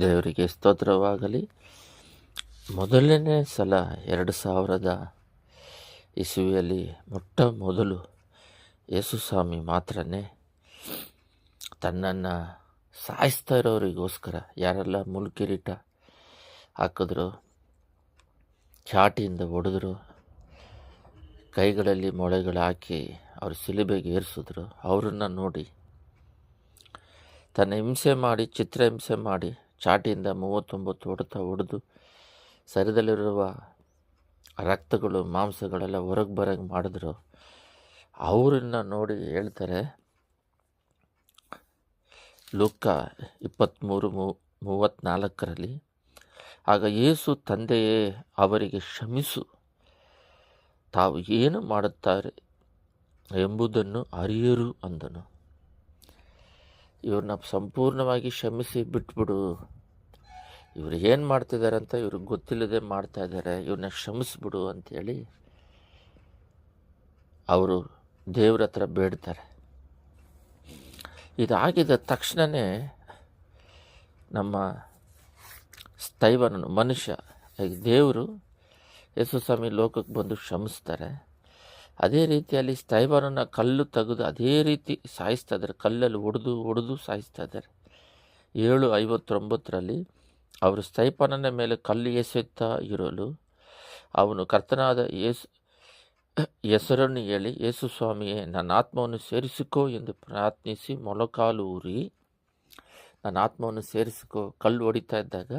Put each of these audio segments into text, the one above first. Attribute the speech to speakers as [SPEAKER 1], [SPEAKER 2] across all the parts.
[SPEAKER 1] ದೇವರಿಗೆ ಸ್ತೋತ್ರವಾಗಲಿ. ಮೊದಲನೇ ಸಲ ಎರಡು ಸಾವಿರದ ಇಸುವಿಯಲ್ಲಿ ಮೊಟ್ಟ ಮೊದಲು ಯೇಸು ಸ್ವಾಮಿ ಮಾತ್ರನೇ ತನ್ನನ್ನು ಸಾಯಿಸ್ತಾ ಇರೋರಿಗೋಸ್ಕರ ಯಾರೆಲ್ಲ ಮುಲ್ಕಿರೀಟ ಹಾಕಿದ್ರು, ಚಾಟಿಯಿಂದ ಒಡೆದ್ರು ಕೈಗಳಲ್ಲಿ ಮೊಳೆಗಳು ಹಾಕಿ ಅವ್ರ ಸಿಲುಬೆಗೆ ಏರಿಸಿದ್ರು, ಅವರನ್ನು ನೋಡಿ ತನ್ನ ಹಿಂಸೆ ಮಾಡಿ, ಚಿತ್ರ ಹಿಂಸೆ ಮಾಡಿ ಚಾಟಿಯಿಂದ ಮೂವತ್ತೊಂಬತ್ತು ಹೊಡೆತ ಹೊಡೆದು ಸರಿದಲ್ಲಿರುವ ರಕ್ತಗಳು, ಮಾಂಸಗಳೆಲ್ಲ ಹೊರಗೆ ಬರೋಂಗೆ ಮಾಡಿದ್ರು. ಅವರನ್ನು ನೋಡಿ ಹೇಳ್ತಾರೆ ಲೋಕ ಇಪ್ಪತ್ತ್ಮೂರು ಮೂ ಮೂವತ್ತ್ನಾಲ್ಕರಲ್ಲಿ ಆಗ ಯೇಸು ತಂದೆಯೇ ಅವರಿಗೆ ಕ್ಷಮಿಸು, ತಾವು ಏನು ಮಾಡುತ್ತಾರೆ ಎಂಬುದನ್ನು ಅರಿಯರು ಅಂದನು. ಇವ್ರನ್ನ ಸಂಪೂರ್ಣವಾಗಿ ಕ್ಷಮಿಸಿ ಬಿಟ್ಬಿಡು. ಇವ್ರು ಏನು ಮಾಡ್ತಿದ್ದಾರೆ ಅಂತ ಇವ್ರಿಗೆ ಗೊತ್ತಿಲ್ಲದೆ ಮಾಡ್ತಾ ಇದ್ದಾರೆ ಇವ್ರನ್ನ ಕ್ಷಮಿಸ್ಬಿಡು ಅಂಥೇಳಿ ಅವರು ದೇವ್ರ ಹತ್ರ ಬೇಡ್ತಾರೆ. ಇದಾಗಿದ ತಕ್ಷಣವೇ ನಮ್ಮ ಸ್ಥೈವನನು ಮನುಷ್ಯ ದೇವರು ಯೇಸು ಸ್ವಾಮಿ ಲೋಕಕ್ಕೆ ಬಂದು ಕ್ಷಮಿಸ್ತಾರೆ. ಅದೇ ರೀತಿಯಲ್ಲಿ ಸ್ಥೈವನನ್ನ ಕಲ್ಲು ತೆಗೆದು ಅದೇ ರೀತಿ ಸಾಯಿಸ್ತಾ ಇದ್ದಾರೆ ಕಲ್ಲಲ್ಲಿ ಒಡೆದು ಹೊಡೆದು ಸಾಯಿಸ್ತಾ ಇದ್ದಾರೆ ಏಳು ಐವತ್ತೊಂಬತ್ತರಲ್ಲಿ ಅವರು ಸ್ಥೈಪನನ ಮೇಲೆ ಕಲ್ಲು ಎಸೆಯುತ್ತಾ ಇರಲು ಅವನು ಕರ್ತನಾದ ಯೇಸು, ಹೆಸರನ್ನು ಹೇಳಿ, ಯೇಸು ಸ್ವಾಮಿಯೇ, ನನ್ನ ಆತ್ಮವನ್ನು ಸೇರಿಸಿಕೋ ಎಂದು ಪ್ರಾರ್ಥಿಸಿ ಮೊಳಕಾಲು ಊರಿ. ನನ್ನ ಆತ್ಮವನ್ನು ಸೇರಿಸಿಕೋ. ಕಲ್ಲು ಹೊಡಿತಾ ಇದ್ದಾಗ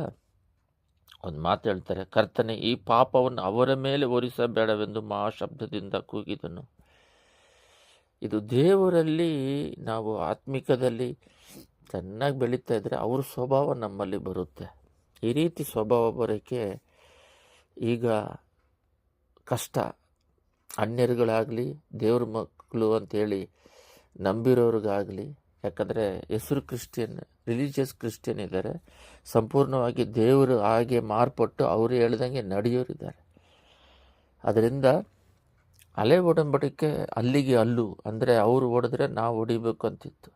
[SPEAKER 1] ಒಂದು ಮಾತು ಹೇಳ್ತಾರೆ, ಕರ್ತನೆ, ಈ ಪಾಪವನ್ನು ಅವರ ಮೇಲೆ ಹೊರಿಸಬೇಡವೆಂದು ಮಹಾಶಬ್ದದಿಂದ ಕೂಗಿದನು. ಇದು ದೇವರಲ್ಲಿ, ನಾವು ಆತ್ಮಿಕದಲ್ಲಿ ಚೆನ್ನಾಗಿ ಬೆಳೀತಾ ಇದ್ದರೆ ಅವ್ರ ಸ್ವಭಾವ ನಮ್ಮಲ್ಲಿ ಬರುತ್ತೆ. ಈ ರೀತಿ ಸ್ವಭಾವ ಬರೋಕ್ಕೆ ಈಗ ಕಷ್ಟ. ಅನ್ಯರುಗಳಾಗಲಿ, ದೇವ್ರ ಮಕ್ಕಳು ಅಂತೇಳಿ ನಂಬಿರೋರಿಗಾಗಲಿ, ಯಾಕಂದರೆ ಹೆಸರು ಕ್ರಿಶ್ಚಿಯನ್, ರಿಲಿಜಿಯಸ್ ಕ್ರಿಶ್ಚಿಯನ್ ಇದ್ದಾರೆ. ಸಂಪೂರ್ಣವಾಗಿ ದೇವರು ಹಾಗೆ ಮಾರ್ಪಟ್ಟು ಅವರು ಹೇಳ್ದಂಗೆ ನಡೆಯೋರಿದ್ದಾರೆ. ಅದರಿಂದ ಅಲೆ ಒಡಂಬಡಿಕೆ ಅಲ್ಲಿಗೆ ಅಲ್ಲು. ಅಂದರೆ ಅವರು ಹೊಡೆದ್ರೆ ನಾವು ಹೊಡಿಬೇಕು ಅಂತಿತ್ತು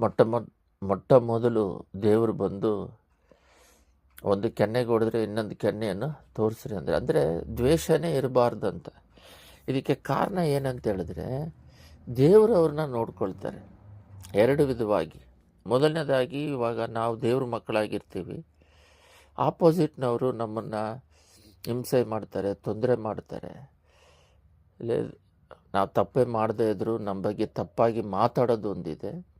[SPEAKER 1] ಮೊಟ್ಟ ಮೊದ್ ಮೊಟ್ಟ ಮೊದಲು ದೇವರು ಬಂದು ಒಂದು ಕೆನ್ನೆಗೆ ಹೊಡೆದ್ರೆ ಇನ್ನೊಂದು ಕೆನ್ನೆಯನ್ನು ತೋರಿಸ್ರಿ ಅಂದರೆ ಅಂದರೆ ದ್ವೇಷನೇ ಇರಬಾರ್ದಂತ. ಇದಕ್ಕೆ ಕಾರಣ ಏನಂತ ಹೇಳಿದ್ರೆ, ದೇವರು ಅವ್ರನ್ನ ನೋಡ್ಕೊಳ್ತಾರೆ. ಎರಡು ವಿಧವಾಗಿ. ಮೊದಲನೇದಾಗಿ ಇವಾಗ ನಾವು ದೇವ್ರ ಮಕ್ಕಳಾಗಿರ್ತೀವಿ. ಆಪೋಸಿಟ್ನವರು ನಮ್ಮನ್ನು ಹಿಂಸೆ ಮಾಡ್ತಾರೆ, ತೊಂದರೆ ಮಾಡ್ತಾರೆ. ಇಲ್ಲೇ, ನಾವು ತಪ್ಪೇ ಮಾಡದೇ ಇದ್ದರೂ ನಮ್ಮ ಬಗ್ಗೆ ತಪ್ಪಾಗಿ ಮಾತಾಡೋದು ಒಂದಿದೆ.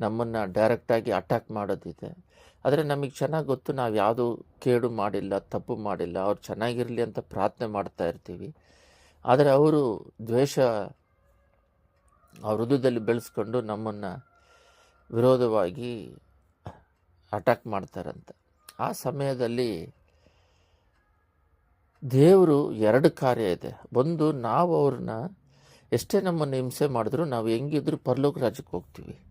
[SPEAKER 1] ನಮ್ಮನ್ನು ಡೈರೆಕ್ಟಾಗಿ ಅಟ್ಯಾಕ್ ಮಾಡೋದಿದೆ. ಆದರೆ ನಮಗೆ ಚೆನ್ನಾಗಿ ಗೊತ್ತು ನಾವು ಯಾವುದು ಕೇಡು ಮಾಡಿಲ್ಲ, ತಪ್ಪು ಮಾಡಿಲ್ಲ, ಅವ್ರು ಚೆನ್ನಾಗಿರಲಿ ಅಂತ ಪ್ರಾರ್ಥನೆ ಮಾಡ್ತಾ ಇರ್ತೀವಿ. ಆದರೆ ಅವರು ದ್ವೇಷ ಅವ್ರ ಹೃದಯದಲ್ಲಿ ಬೆಳೆಸ್ಕೊಂಡು ನಮ್ಮನ್ನು ವಿರೋಧವಾಗಿ ಅಟ್ಯಾಕ್ ಮಾಡ್ತಾರಂತ. ಆ ಸಮಯದಲ್ಲಿ ದೇವರು ಎರಡು ಕಾರ್ಯ ಇದೆ. ಒಂದು, ನಾವು ಅವ್ರನ್ನ ಎಷ್ಟೇ ನಮ್ಮನ್ನು ಹಿಂಸೆ ಮಾಡಿದ್ರು ನಾವು ಹೆಂಗಿದ್ರು ಪರಲೋಕ ರಾಜ್ಯಕ್ಕೆ ಹೋಗ್ತೀವಿ.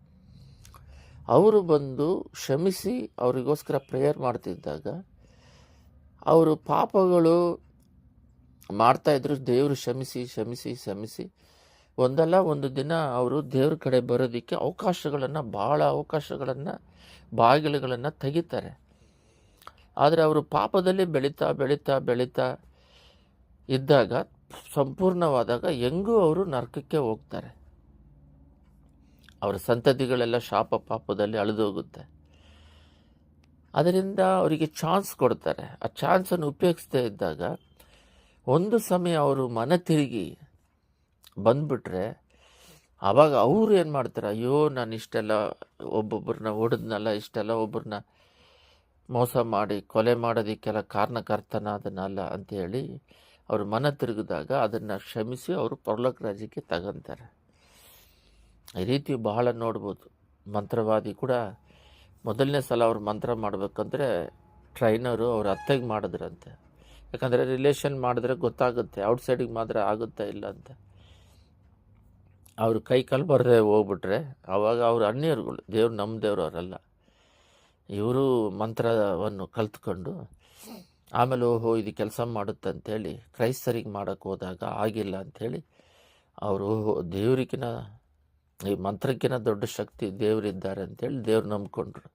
[SPEAKER 1] ಅವರು ಬಂದು ಕ್ಷಮಿಸಿ ಅವರಿಗೋಸ್ಕರ ಪ್ರೇಯರ್ ಮಾಡ್ತಿದ್ದಾಗ ಅವರು ಪಾಪಗಳು ಮಾಡ್ತಾಯಿದ್ರು ದೇವರು ಕ್ಷಮಿಸಿ ಕ್ಷಮಿಸಿ ಕ್ಷಮಿಸಿ. ಒಂದಲ್ಲ, ಒಂದು ದಿನ ಅವರು ದೇವ್ರ ಕಡೆ ಬರೋದಕ್ಕೆ ಅವಕಾಶಗಳನ್ನು, ಭಾಳ ಅವಕಾಶಗಳನ್ನು, ಬಾಗಿಲುಗಳನ್ನು ತೆಗಿತಾರೆ. ಆದರೆ ಅವರು ಪಾಪದಲ್ಲಿ ಬೆಳೀತಾ ಬೆಳೀತಾ ಬೆಳೀತಾ ಇದ್ದಾಗ, ಸಂಪೂರ್ಣವಾದಾಗ, ಹೆಂಗೂ ಅವರು ನರಕಕ್ಕೆ ಹೋಗ್ತಾರೆ. ಅವರ ಸಂತತಿಗಳೆಲ್ಲ ಶಾಪ ಪಾಪದಲ್ಲಿ ಅಳಿದೋಗುತ್ತೆ. ಅದರಿಂದ ಅವರಿಗೆ ಚಾನ್ಸ್ ಕೊಡ್ತಾರೆ. ಆ ಚಾನ್ಸನ್ನು ಉಪಯೋಗಿಸ್ತಾ ಇದ್ದಾಗ ಒಂದು ಸಮಯ ಅವರು ಮನ ತಿರುಗಿ ಬಂದುಬಿಟ್ರೆ ಆವಾಗ ಅವರು ಏನು ಮಾಡ್ತಾರೆ? ಅಯ್ಯೋ, ನಾನು ಇಷ್ಟೆಲ್ಲ ಒಬ್ಬೊಬ್ಬರನ್ನ ಹೊಡೆದ್ನಲ್ಲ, ಇಷ್ಟೆಲ್ಲ ಒಬ್ಬರನ್ನ ಮೋಸ ಮಾಡಿ, ಕೊಲೆ ಮಾಡೋದಕ್ಕೆಲ್ಲ ಕಾರಣಕರ್ತನಾದನಲ್ಲ ಅಂಥೇಳಿ ಅವರು ಮನ ತಿರುಗಿದಾಗ ಅದನ್ನು ಕ್ಷಮಿಸಿ ಅವರು ಪರಲೋಕ ರಾಜ್ಯಕ್ಕೆ ತಗೊಂತಾರೆ. ಈ ರೀತಿ ಬಹಳ ನೋಡ್ಬೋದು. ಮಂತ್ರವಾದಿ ಕೂಡ ಮೊದಲನೇ ಸಲ ಅವ್ರು ಮಂತ್ರ ಮಾಡಬೇಕಂದ್ರೆ ಟ್ರೈನರು ಅವ್ರ ಅತ್ತೆಗೆ ಮಾಡಿದ್ರಂತೆ. ಯಾಕಂದರೆ ರಿಲೇಷನ್ ಮಾಡಿದ್ರೆ ಗೊತ್ತಾಗುತ್ತೆ ಔಟ್ಸೈಡಿಗೆ ಮಾತ್ರ ಆಗುತ್ತಾ ಇಲ್ಲ ಅಂತ. ಅವ್ರ ಕೈ ಕಾಲು ಬರ್ರೆ ಹೋಗ್ಬಿಟ್ರೆ ಆವಾಗ ಅವ್ರ ಅನ್ಯರುಗಳು, ದೇವ್ರು ನಮ್ಮ ದೇವ್ರು ಅವರಲ್ಲ ಇವರು ಮಂತ್ರವನ್ನು ಕಲ್ತ್ಕೊಂಡು ಆಮೇಲೆ ಓಹೋ ಇದು ಕೆಲಸ ಮಾಡುತ್ತೆ ಅಂತೇಳಿ ಕ್ರೈಸ್ತರಿಗೆ ಮಾಡೋಕ್ಕೆ ಹೋದಾಗ ಆಗಿಲ್ಲ ಅಂಥೇಳಿ ಅವರು ಓಹೋ ದೇವ್ರಿಗಿನ ಈ ಮಂತ್ರಕ್ಕಿಂತ ದೊಡ್ಡ ಶಕ್ತಿ ದೇವರಿದ್ದಾರೆ ಅಂತೇಳಿ ದೇವ್ರು ನಂಬಿಕೊಂಡ್ರು.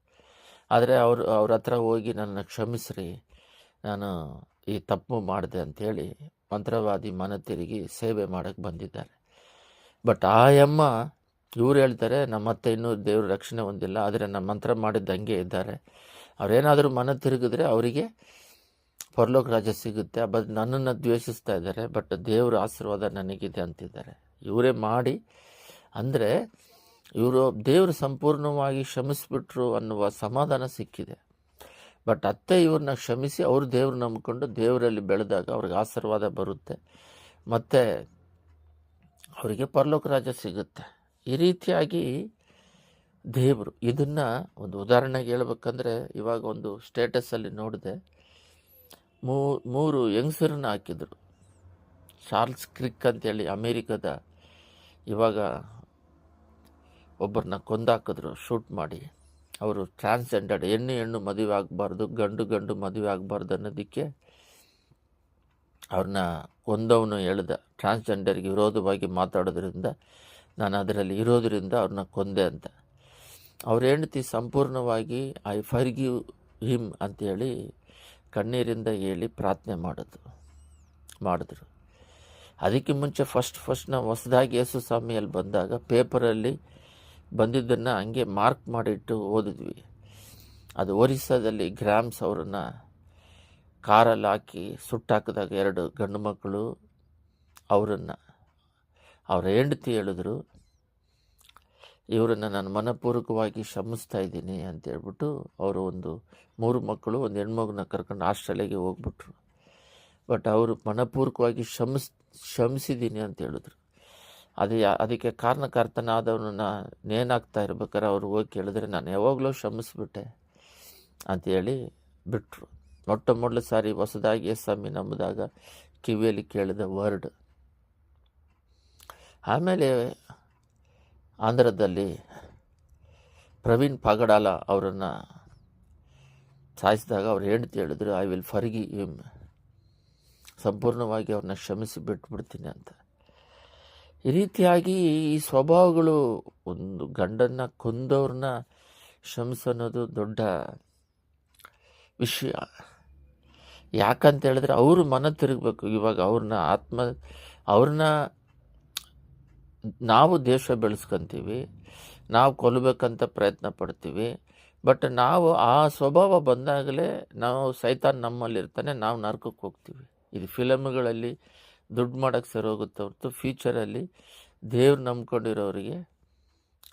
[SPEAKER 1] ಆದರೆ ಅವರು, ಅವ್ರ ಹತ್ರ ಹೋಗಿ ನನ್ನ ಕ್ಷಮಿಸ್ರಿ, ನಾನು ಈ ತಪ್ಪು ಮಾಡಿದೆ ಅಂಥೇಳಿ ಮಂತ್ರವಾದಿ ಮನ ತಿರುಗಿ ಸೇವೆ ಮಾಡೋಕ್ಕೆ ಬಂದಿದ್ದಾರೆ. ಬಟ್ ಆ ಅಮ್ಮ, ಇವ್ರು ಹೇಳ್ತಾರೆ ನಮ್ಮ ಅತ್ತೆ ಇನ್ನೂ ದೇವ್ರ ರಕ್ಷಣೆ ಹೊಂದಿಲ್ಲ ಆದರೆ ನಮ್ಮ ಮಂತ್ರ ಮಾಡಿದ್ದ ಹಂಗೆ ಇದ್ದಾರೆ. ಅವ್ರೇನಾದರೂ ಮನ ತಿರುಗಿದ್ರೆ ಅವರಿಗೆ ಪರಲೋಕ ರಾಜ್ಯ ಸಿಗುತ್ತೆ, ಬಟ್ ನನ್ನನ್ನು ದ್ವೇಷಿಸ್ತಾ ಇದ್ದಾರೆ, ಬಟ್ ದೇವ್ರ ಆಶೀರ್ವಾದ ನನಗಿದೆ ಅಂತಿದ್ದಾರೆ. ಇವರೇ ಮಾಡಿ ಅಂದರೆ ಇವರು ದೇವರು ಸಂಪೂರ್ಣವಾಗಿ ಶ್ರಮಿಸಿಬಿಟ್ರು ಅನ್ನುವ ಸಮಾಧಾನ ಸಿಕ್ಕಿದೆ. ಬಟ್ ಅತ್ತೆ ಇವ್ರನ್ನ ಕ್ಷಮಿಸಿ ಅವರು ದೇವ್ರು ನಂಬಿಕೊಂಡು ದೇವರಲ್ಲಿ ಬೆಳೆದಾಗ ಅವ್ರಿಗೆ ಆಶೀರ್ವಾದ ಬರುತ್ತೆ. ಮತ್ತು ಅವರಿಗೆ ಪರಲೋಕ ರಾಜ ಸಿಗುತ್ತೆ. ಈ ರೀತಿಯಾಗಿ ದೇವರು ಇದನ್ನು ಒಂದು ಉದಾಹರಣೆಗೆ ಹೇಳ್ಬೇಕಂದ್ರೆ ಇವಾಗ ಒಂದು ಸ್ಟೇಟಸಲ್ಲಿ ನೋಡಿದೆ. ಮೂ, ಮೂರು ಯಂಗ್ಸರನ್ನ ಹಾಕಿದರು. ಚಾರ್ಲ್ಸ್ ಕ್ರಿಕ್ ಅಂತೇಳಿ ಅಮೇರಿಕದ ಇವಾಗ ಒಬ್ಬರನ್ನ ಕೊಂದಾಕಿದ್ರು, ಶೂಟ್ ಮಾಡಿ. ಅವರು ಟ್ರಾನ್ಸ್ಜೆಂಡರ್ಡ್ ಹೆಣ್ಣು ಹೆಣ್ಣು ಮದುವೆ ಆಗಬಾರ್ದು, ಗಂಡು ಗಂಡು ಮದುವೆ ಆಗಬಾರ್ದು ಅನ್ನೋದಕ್ಕೆ ಅವ್ರನ್ನ ಕೊಂದವನು ಹೇಳ್ದ. ಟ್ರಾನ್ಸ್ಜೆಂಡರ್ಗೆ ವಿರೋಧವಾಗಿ ಮಾತಾಡೋದ್ರಿಂದ ನಾನು ಅದರಲ್ಲಿ ಇರೋದರಿಂದ ಅವ್ರನ್ನ ಕೊಂದೆ ಅಂತ. ಅವ್ರ ಹೆಂಡತಿ ಸಂಪೂರ್ಣವಾಗಿ ಐ ಫರ್ಗಿವ್ ಹಿಮ್ ಅಂತೇಳಿ ಕಣ್ಣೀರಿಂದ ಹೇಳಿ ಪ್ರಾರ್ಥನೆ ಮಾಡಿದ್ರು ಮಾಡಿದ್ರು. ಅದಕ್ಕೆ ಮುಂಚೆ ಫಸ್ಟ್ ಫಸ್ಟ್ ನಾವು ಹೊಸದಾಗಿ ಯೇಸು ಸ್ವಾಮಿಯಲ್ಲಿ ಬಂದಾಗ ಪೇಪರಲ್ಲಿ ಬಂದಿದ್ದನ್ನು ಹಂಗೆ ಮಾರ್ಕ್ ಮಾಡಿಟ್ಟು ಓದಿದ್ವಿ. ಅದು ಒರಿಸ್ಸಾದಲ್ಲಿ ಗ್ರಾಮ್ಸ್ ಅವರನ್ನು ಕಾರಲ್ಲಿ ಹಾಕಿ ಸುಟ್ಟಾಕಿದಾಗ ಎರಡು ಗಂಡು ಮಕ್ಕಳು ಅವರನ್ನು. ಅವರ ಹೆಂಡತಿ ಹೇಳಿದ್ರು, ಇವರನ್ನು ನಾನು ಮನಪೂರ್ವಕವಾಗಿ ಶ್ರಮಿಸ್ತಾ ಇದ್ದೀನಿ ಅಂತೇಳ್ಬಿಟ್ಟು ಅವರು ಒಂದು ಮೂರು ಮಕ್ಕಳು ಒಂದು ಹೆಣ್ಮಗನ ಕರ್ಕೊಂಡು ಆಸ್ಟ್ರೇಲಿಯಾಗೆ ಹೋಗ್ಬಿಟ್ರು. ಬಟ್ ಅವರು ಮನಪೂರ್ವಕವಾಗಿ ಶ್ರಮಿಸ್ ಶ್ರಮಿಸಿದ್ದೀನಿ ಅಂತ ಹೇಳಿದ್ರು. ಅದು, ಅದಕ್ಕೆ ಕಾರಣಕರ್ತನಾದವನನ್ನ ಏನಾಗ್ತಾ ಇರ್ಬೇಕಾದ್ರೆ ಅವ್ರು ಹೋಗಿ ಕೇಳಿದ್ರೆ ನಾನು ಯಾವಾಗಲೂ ಶ್ರಮಿಸ್ಬಿಟ್ಟೆ ಅಂಥೇಳಿ ಬಿಟ್ಟರು ಮೊಟ್ಟ ಮೊದಲು ಸಾರಿ ಹೊಸದಾಗಿ ಸ್ವಾಮಿ ನಂಬಿದಾಗ ಕಿವಿಯಲ್ಲಿ ಕೇಳಿದ ವರ್ಡ್. ಆಮೇಲೆ ಆಂಧ್ರದಲ್ಲಿ ಪ್ರವೀಣ್ ಪಾಗಡಾಲ ಅವರನ್ನು ಸಾಯಿಸಿದಾಗ ಅವ್ರು ಹೆಂಡ್ತಿ ಹೇಳಿದ್ರು ಐ ವಿಲ್ ಫರ್ಗಿ ಹಿಮ್ ಸಂಪೂರ್ಣವಾಗಿ ಅವ್ರನ್ನ ಶ್ರಮಿಸಿ ಬಿಟ್ಬಿಡ್ತೀನಿ ಅಂತ. ಈ ರೀತಿಯಾಗಿ ಈ ಸ್ವಭಾವಗಳು ಒಂದು ಗಂಡನ್ನ ಕೊಂದವ್ರನ್ನ ಶ್ರಮಿಸೋದು ದೊಡ್ಡ ವಿಷಯ. ಯಾಕಂತ ಹೇಳಿದ್ರೆ ಅವರು ಮನ ತಿರುಗಬೇಕು. ಇವಾಗ ಅವ್ರನ್ನ ಆತ್ಮ, ಅವ್ರನ್ನ ನಾವು ದೇಶ ಬೆಳೆಸ್ಕೊಂತೀವಿ, ನಾವು ಕೊಲ್ಲಬೇಕಂತ ಪ್ರಯತ್ನ ಪಡ್ತೀವಿ, ಬಟ್ ನಾವು ಆ ಸ್ವಭಾವ ಬಂದಾಗಲೇ ನಾವು ಸೈತಾನ್ ನಮ್ಮಲ್ಲಿರ್ತಾನೆ, ನಾವು ನರ್ಕಕ್ಕೆ ಹೋಗ್ತೀವಿ. ಇದು ಫಿಲಮ್ಗಳಲ್ಲಿ ದುಡ್ಡು ಮಾಡೋಕ್ಕೆ ಸರಿ ಹೋಗುತ್ತೆ ಹೊರತು ಫ್ಯೂಚರಲ್ಲಿ ದೇವ್ರು ನಂಬ್ಕೊಂಡಿರೋರಿಗೆ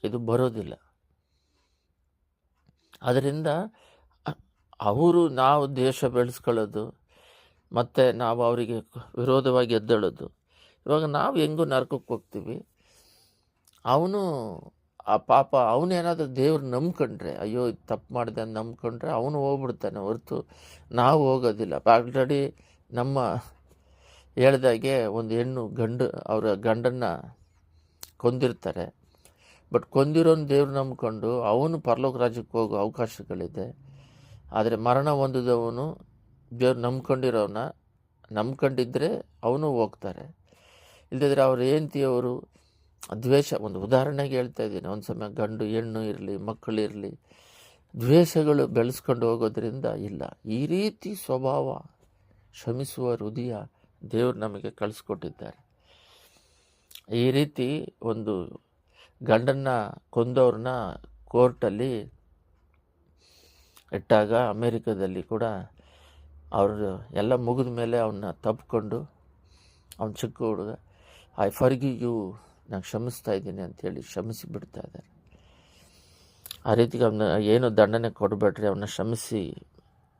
[SPEAKER 1] ಇದು ಬರೋದಿಲ್ಲ. ಅದರಿಂದ ಅವರು ನಾವು ದೇಶ ಬೆಳೆಸ್ಕೊಳ್ಳೋದು, ಮತ್ತು ನಾವು ಅವರಿಗೆ ವಿರೋಧವಾಗಿ ಎದ್ದೇಳೋದು, ಇವಾಗ ನಾವು ಹೆಂಗೂ ನರ್ಕಕ್ಕೆ ಹೋಗ್ತೀವಿ. ಅವನು, ಆ ಪಾಪ ಅವನೇನಾದರೂ ದೇವ್ರು ನಂಬ್ಕೊಂಡ್ರೆ, ಅಯ್ಯೋ ಇದು ತಪ್ಪು ಮಾಡಿದೆ ಅಂತ ನಂಬ್ಕೊಂಡ್ರೆ ಅವನು ಹೋಗ್ಬಿಡ್ತಾನೆ ಹೊರತು ನಾವು ಹೋಗೋದಿಲ್ಲ. ಆಲ್ರೆಡಿ ನಮ್ಮ ಹೇಳ್ದಾಗೆ ಒಂದು ಹೆಣ್ಣು ಗಂಡು, ಅವರ ಗಂಡನ್ನು ಕೊಂದಿರ್ತಾರೆ. ಬಟ್ ಕೊಂದಿರೋನು ದೇವ್ರು ನಂಬ್ಕೊಂಡು ಅವನು ಪರಲೋಕ ರಾಜ್ಯಕ್ಕೆ ಹೋಗೋ ಅವಕಾಶಗಳಿದೆ. ಆದರೆ ಮರಣ ಹೊಂದಿದವನು ದೇವ್ರು ನಂಬ್ಕೊಂಡಿರೋನ ನಂಬ್ಕೊಂಡಿದ್ದರೆ ಅವನು ಹೋಗ್ತಾರೆ. ಇಲ್ಲದಿದ್ರೆ ಅವ್ರ ಹೆಂಡ್ತಿಯವರು ದ್ವೇಷ, ಒಂದು ಉದಾಹರಣೆಗೆ ಹೇಳ್ತಾ ಇದ್ದೀನಿ. ಒಂದು ಸಮಯ ಗಂಡು, ಹೆಣ್ಣು ಇರಲಿ ಮಕ್ಕಳಿರಲಿ ದ್ವೇಷಗಳು ಬೆಳೆಸ್ಕೊಂಡು ಹೋಗೋದ್ರಿಂದ ಇಲ್ಲ. ಈ ರೀತಿ ಸ್ವಭಾವ ಶ್ರಮಿಸುವ ಹೃದಯ ದೇವರು ನಮಗೆ ಕಳಿಸ್ಕೊಟ್ಟಿದ್ದಾರೆ. ಈ ರೀತಿ ಒಂದು ಗಂಡನ್ನ ಕೊಂದವ್ರನ್ನ ಕೋರ್ಟಲ್ಲಿ ಇಟ್ಟಾಗ ಅಮೇರಿಕದಲ್ಲಿ ಕೂಡ ಅವರು ಎಲ್ಲ ಮುಗಿದ ಮೇಲೆ ಅವನ್ನ ತಪ್ಪಿಕೊಂಡು ಅವನು ಚಿಕ್ಕ ಹುಡುಗ ಐ ಫರ್ಗಿ ಯು ನಾನು ಕ್ಷಮಿಸ್ತಾ ಇದ್ದೀನಿ ಅಂತೇಳಿ ಕ್ಷಮಿಸಿ ಬಿಡ್ತಾ ಇದ್ದಾರೆ. ಆ ರೀತಿಗೆ ಅವನ ಏನು ದಂಡನೆ ಕೊಡಬೇಡ್ರಿ ಅವನ್ನ ಕ್ಷಮಿಸಿ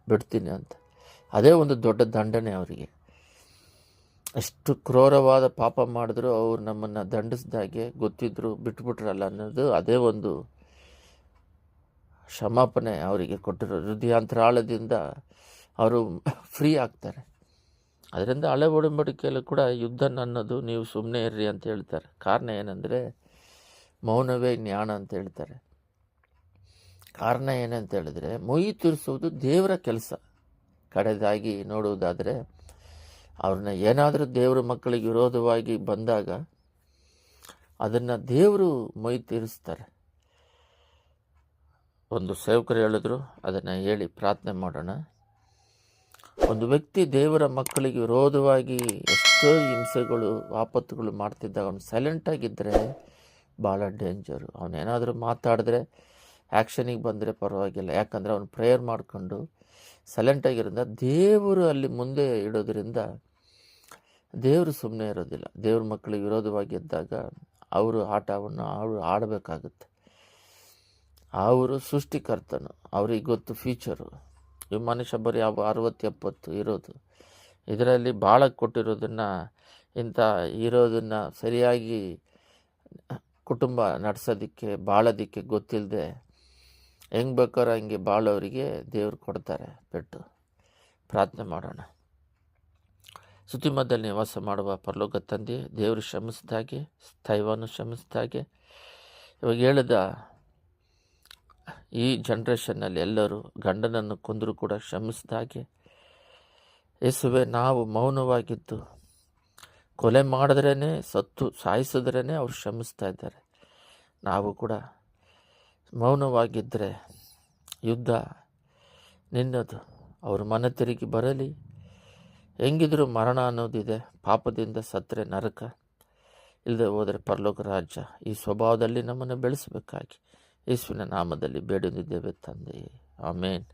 [SPEAKER 1] ಬಿಡ್ತೀನಿ ಅಂತ. ಅದೇ ಒಂದು ದೊಡ್ಡ ದಂಡನೆ ಅವರಿಗೆ. ಎಷ್ಟು ಕ್ರೂರವಾದ ಪಾಪ ಮಾಡಿದ್ರು ಅವ್ರು ನಮ್ಮನ್ನು ದಂಡಿಸ್ದಾಗೆ ಗೊತ್ತಿದ್ರು, ಬಿಟ್ಬಿಟ್ರಲ್ಲ ಅನ್ನೋದು ಅದೇ ಒಂದು ಕ್ಷಮಾಪಣೆ ಅವರಿಗೆ ಕೊಟ್ಟಿರೋ ಹೃದಯಾಂತರಾಳದಿಂದ ಅವರು ಫ್ರೀ ಆಗ್ತಾರೆ. ಅದರಿಂದ ಹಳೆ ಒಡಂಬಡಿಕೆಯಲ್ಲೂ ಕೂಡ ಯುದ್ಧ ಅನ್ನೋದು ನೀವು ಸುಮ್ಮನೆ ಇರ್ರಿ ಅಂತ ಹೇಳ್ತಾರೆ. ಕಾರಣ ಏನಂದರೆ ಮೌನವೇ ಜ್ಞಾನ ಅಂತ ಹೇಳ್ತಾರೆ. ಕಾರಣ ಏನಂತ ಹೇಳಿದ್ರೆ ಮೊಯಿ ತೀರಿಸುವುದು ದೇವರ ಕೆಲಸ. ಕಡೆದಾಗಿ ನೋಡುವುದಾದರೆ ಅವ್ರನ್ನ ಏನಾದರೂ ದೇವರ ಮಕ್ಕಳಿಗೆ ವಿರೋಧವಾಗಿ ಬಂದಾಗ ಅದನ್ನು ದೇವರು ಮೊಯ್ ತೀರಿಸ್ತಾರೆ. ಒಂದು ಸೇವಕರು ಹೇಳಿದ್ರು, ಅದನ್ನು ಹೇಳಿ ಪ್ರಾರ್ಥನೆ ಮಾಡೋಣ. ಒಂದು ವ್ಯಕ್ತಿ ದೇವರ ಮಕ್ಕಳಿಗೆ ವಿರೋಧವಾಗಿ ಎಷ್ಟೋ ಹಿಂಸೆಗಳು, ಆಪತ್ತುಗಳು ಮಾಡ್ತಿದ್ದಾಗ ಅವನು ಸೈಲೆಂಟಾಗಿದ್ದರೆ ಭಾಳ ಡೇಂಜರು ಅವನೇನಾದರೂ ಮಾತಾಡಿದ್ರೆ ಆ್ಯಕ್ಷನಿಗೆ ಬಂದರೆ ಪರವಾಗಿಲ್ಲ. ಯಾಕಂದರೆ ಅವನು ಪ್ರೇಯರ್ ಮಾಡಿಕೊಂಡು ಸೈಲೆಂಟಾಗಿರೋದ್ರಿಂದ ದೇವರು ಅಲ್ಲಿ ಮುಂದೆ ಇಡೋದ್ರಿಂದ ದೇವರು ಸುಮ್ಮನೆ ಇರೋದಿಲ್ಲ. ದೇವ್ರ ಮಕ್ಕಳಿಗೆ ವಿರೋಧವಾಗಿ ಇದ್ದಾಗ ಅವರು ಆಟವನ್ನು ಅವರು ಆಡಬೇಕಾಗುತ್ತೆ. ಅವರು ಸೃಷ್ಟಿಕರ್ತನು. ಅವ್ರಿಗೆ ಗೊತ್ತು ಫ್ಯೂಚರು ಈ ಮನುಷ್ಯ ಬರೀ ಯಾವ ಅರವತ್ತು ಎಪ್ಪತ್ತು ಇರೋದು. ಇದರಲ್ಲಿ ಭಾಳ ಕೊಟ್ಟಿರೋದನ್ನು ಇಂಥ ಇರೋದನ್ನು ಸರಿಯಾಗಿ ಕುಟುಂಬ ನಡೆಸೋದಕ್ಕೆ, ಬಾಳೋದಕ್ಕೆ ಗೊತ್ತಿಲ್ಲದೆ ಹೆಂಗೆ ಬೇಕಾದ್ರೆ ಹಂಗೆ ಬಾಳೋರಿಗೆ ದೇವ್ರು ಕೊಡ್ತಾರೆ. ಪೆಟ್ಟು. ಪ್ರಾರ್ಥನೆ ಮಾಡೋಣ. ಸುತ್ತಿಮದಲ್ಲಿ ನಿವಾಸ ಮಾಡುವ ಪರಲೋಕ ತಂದೆ, ದೇವರು ಶ್ರಮಿಸಿದಾಗೆ ಸ್ಥೈವನ್ನು ಶ್ರಮಿಸಿದಾಗೆ ಇವಾಗ ಹೇಳಿದ ಈ ಜನ್ರೇಷನ್ನಲ್ಲಿ ಎಲ್ಲರೂ ಗಂಡನನ್ನು ಕೊಂದರೂ ಕೂಡ ಶ್ರಮಿಸಿದಾಗೆ ಯೇಸುವೆ, ನಾವು ಮೌನವಾಗಿದ್ದು ಕೊಲೆ ಮಾಡಿದ್ರೇ ಸತ್ತು ಸಾಯಿಸಿದ್ರೇ ಅವ್ರು ಶ್ರಮಿಸ್ತಾ ಇದ್ದಾರೆ. ನಾವು ಕೂಡ ಮೌನವಾಗಿದ್ದರೆ ಯುದ್ಧ ನಿನ್ನದು. ಅವರು ಮನ ತಿರುಗಿ ಬರಲಿ. ಹೆಂಗಿದ್ರು ಮರಣ ಅನ್ನೋದಿದೆ ಪಾಪದಿಂದ ಸತ್ತರೆ ನರಕ. ಇಲ್ಲದೆ ಹೋದರೆ ಪರಲೋಕ ರಾಜ್ಯ. ಈ ಸ್ವಭಾವದಲ್ಲಿ ನಮ್ಮನ್ನು ಬೆಳೆಸಬೇಕಾಗಿ. ಯೇಸುವಿನ ನಾಮದಲ್ಲಿ ಬೇಡುತ್ತಿದ್ದೇವೆ ತಂದೆ. ಆಮೇನ್.